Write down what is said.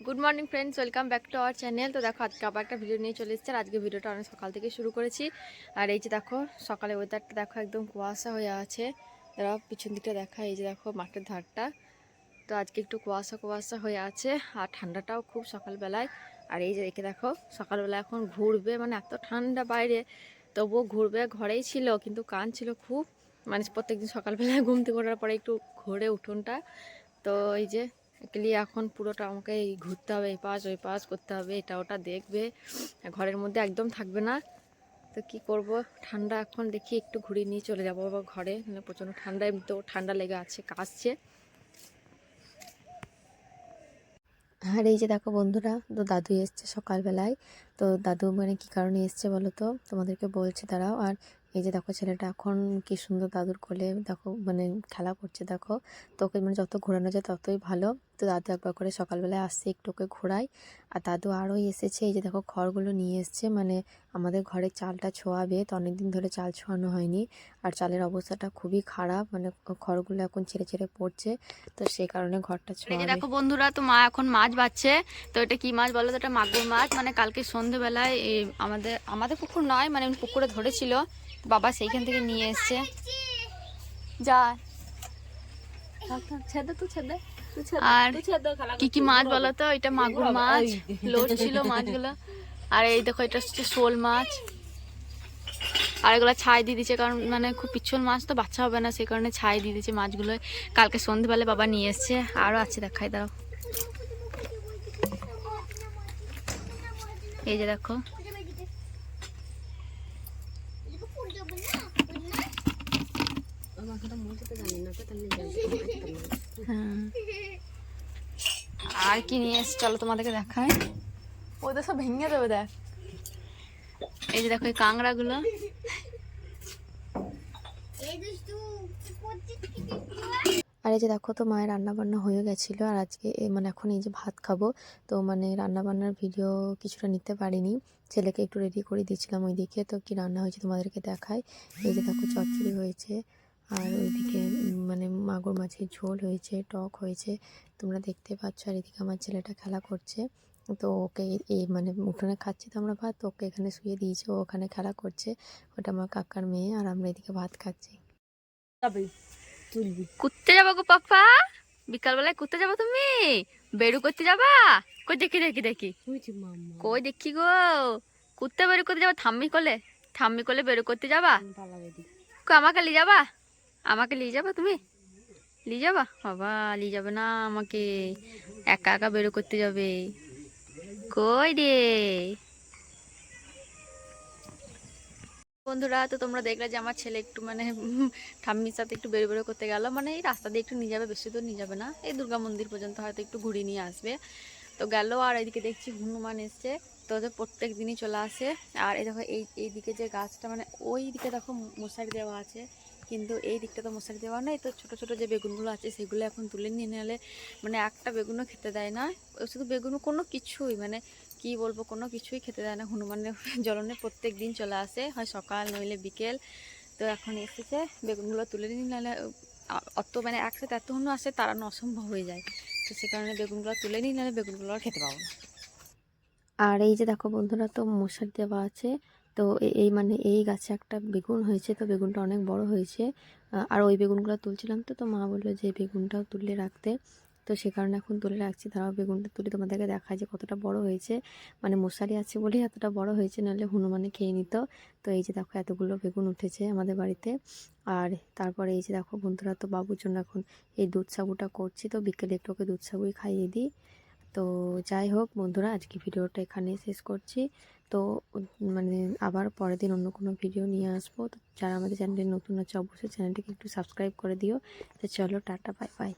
Good morning friends welcome back to our channel তো দেখো, আজকে আবার একটা ভিডিও নিয়ে চলে এসেছে। আর আজকে ভিডিওটা অনেক সকাল থেকে শুরু করেছি। আর এই যে দেখো, সকালে ওয়েদারটা দেখো একদম কুয়াশা হয়ে আছে। এরা পিছন দিকটা দেখা, এই যে দেখো মাঠের ধারটা। তো আজকে একটু কুয়াশা কুয়াশা হয়ে আছে। আর ঠান্ডাটাও খুব সকালবেলায়। আর এই যে একে দেখো, সকালবেলা এখন ঘুরবে। মানে এত ঠান্ডা বাইরে। তবুও ঘুরবে, ঘরেই ছিল, কিন্তু কান ছিল খুব। মানে প্রত্যেকদিন সকালবেলায় ঘুম থেকে ওঠার পরে একটু ঘোরে উঠোনটা। তো এই যে এগুলি এখন পুরোটা আমাকে এই ঘুরতে হবে, এই পাশ ওই পাশ করতে হবে, এটা ওটা দেখবে। ঘরের মধ্যে একদম থাকবে না। তো কি করব? ঠান্ডা এখন দেখি একটু ঘুরে নিয়ে চলে যাব আবার ঘরে। মানে প্রচণ্ড ঠান্ডা তো ঠান্ডা লেগে আছে, কাশছে। আর এই যে দেখো বন্ধুরা, তো দাদু এসছে সকালবেলায়। তো দাদু মানে কি কারণে এসছে বলো তো তোমাদেরকে বলছে দাঁড়াও। আর এই যে দেখো ছেলেটা এখন কি সুন্দর দাদুর কোলে দেখো মানে খেলা করছে দেখো। তোকে মানে যত ঘোরানো যায় ততই ভালো। তো দাদু একবার করে সকালবেলায় আসছে একটু ওকে ঘোরাই। আর দাদু আরও এসেছে এই যে দেখো খড়গুলো নিয়ে এসছে। মানে আমাদের ঘরে চালটা ছোঁয়াবে তো অনেকদিন ধরে চাল ছোঁয়ানো হয়নি। আর চালের অবস্থাটা খুবই খারাপ মানে খড়গুলো এখন ছেড়ে ছেড়ে পড়ছে। তো সেই কারণে ঘরটা এই যে দেখো বন্ধুরা তো মা এখন মাছ বাচ্ছে তো এটা কি মাছ বলো তো? এটা মাগুর মাছ। মানে কালকে সন্ধেবেলায় আমাদের আমাদের পুকুর নয় মানে পুকুরে ধরেছিল। বাবা সেইখান থেকে নিয়ে এসছে। যা। আর কি কি মাছ বলো তো? এটা মাগুর মাছ লোট ছিল মাছগুলো। আর এই দেখো এটা হচ্ছে শোল মাছ। আর এগুলো ছাই দিয়ে দিচ্ছে কারণ মানে খুব পিছল মাছ তো বাচ্চা হবে না সেই কারণে ছাই দিয়ে দিচ্ছে মাছগুলো। কালকে সন্ধ্যেবেলা বাবা নিয়ে এসছে। আরও আছে দেখাই দাও। এই যে দেখো। হ্যাঁ। আর কি নিয়ে এসে চলো তোমাদেরকে দেখায় ওদের সব ভেঙে দেবে দেখ। এই যে দেখো এই কাঁকড়াগুলো। আর এই যে দেখো তো মায়ের রান্না বান্না হয়ে গেছিল, আর আজকে মানে এখন এই যে ভাত খাব, তো মানে রান্না বান্নার ভিডিও কিছুটা নিতে পারিনি। ছেলেকে একটু রেডি করে দিয়েছিলাম ওইদিকে, তো কি রান্না হয়েছে তোমাদেরকে দেখাই। এই যে দেখো চচ্চড়ি হয়েছে, আর ওইদিকে মানে মাগুর মাছের ঝোল হয়েছে, টক হয়েছে, তোমরা দেখতে পাচ্ছ, আর এদিকে আমার ছেলেটা খেলা করছে। তো ওকে এই- মানে উঠোনে খাচ্ছি তো আমরা ভাত ওকে এখানে শুয়ে দিয়েছি, ও ওখানে খেলা করছে, ওটা আমার কাকার মেয়ে, আর আমরা এদিকে ভাত খাচ্ছি। কুত্তে যাব গো পাপা বিকালবেলায় কুত্তে যাব তুমি? বেরু করতে যাবা? কই দেখি দেখি দেখি। কই দেখি গো? কুত্তে বেরু করতে যাবা থাম্মি কোলে। থাম্মি কোলে বেরু করতে যাবা? আমাকে নিয়ে যাবা? আমাকে নিয়ে যাবা তুমি? নিয়ে যাবা? বাবা নিয়ে যাবে না আমাকে। একা একা বেরো করতে যাবে। কই রে? বন্ধুরা, তো তোমরা দেখলে যে আমার ছেলে একটু মানে ঠাম্মির সাথে একটু বেরো বেরো করতে গেল। মানে এই রাস্তা দিয়ে একটু নিয়ে যাবে, বেশি দূর নিয়ে যাবে না। এই দুর্গা মন্দির পর্যন্ত হয়তো একটু ঘুরিয়ে নিয়ে আসবে। তো গেল আর এদিকে দেখছি হনুমান এসছে। তো ওদের প্রত্যেক দিনই চলে আসে। আর এই দেখো, এই এই দিকে যে গাছটা মানে ওই দিকে দেখো মশারি দেওয়া আছে। কিন্তু এই দিকটা তো মশারি দেওয়া নেই। তো ছোট ছোট যে বেগুনগুলো আছে, সেগুলো এখন তুলে নিয়ে নিলে মানে একটা বেগুনও খেতে দেয় না। শুধু বেগুন কোনো কিছুই মানে কি বলব, কোনো কিছুই খেতে দেয় না। হনুমানের জ্বলনে প্রত্যেক দিন চলে আসে, হয় সকাল নইলে বিকেল। তো এখন এসেছে, বেগুনগুলো তুলে নিয়ে নাহলে অত মানে একসাথে এত হনু আসে তাড়ানো অসম্ভব হয়ে যায়। তো সে কারণে বেগুনগুলো তুলে নিই, নাহলে বেগুনগুলো আর খেতে পাবো না। আর এই যে দেখো বন্ধুরা, তো মশারি দেওয়া আছে। তো এই মানে এই গাছে একটা বেগুন হয়েছে, তো বেগুনটা অনেক বড় হয়েছে। আর ওই বেগুনগুলো তুলছিলাম তো তো মা বলল যে বেগুনটাও তুলে রাখতে। তো সে কারণে এখন তুলে রাখছি। তারাও বেগুনটা তুলে তোমাদেরকে দেখায় যে কতটা বড় হয়েছে। মানে মশারি আছে বলেই এতটা বড় হয়েছে, নাহলে হনুমানে খেয়ে নিত। তো এই যে দেখো, এতগুলো বেগুন উঠেছে আমাদের বাড়িতে। আর তারপরে এই যে দেখো, বন্ধুরা তো বাবুর জন্য এখন এই দুধ সাবুটা করছি। তো বিকেলে একটু ওকে দুধ সাবুই খাইয়ে দিই। তো যাই হোক বন্ধুরা, আজকে ভিডিওটা এখানে শেষ করছি। তো মানে আবার পরের দিন অন্য কোনো ভিডিও নিয়ে আসব। তো যারা আমাদের চ্যানেলে নতুন আছে, অবশ্যই চ্যানেলটিকে একটু সাবস্ক্রাইব করে দিও। তো চলো, টাটা, বাই বাই।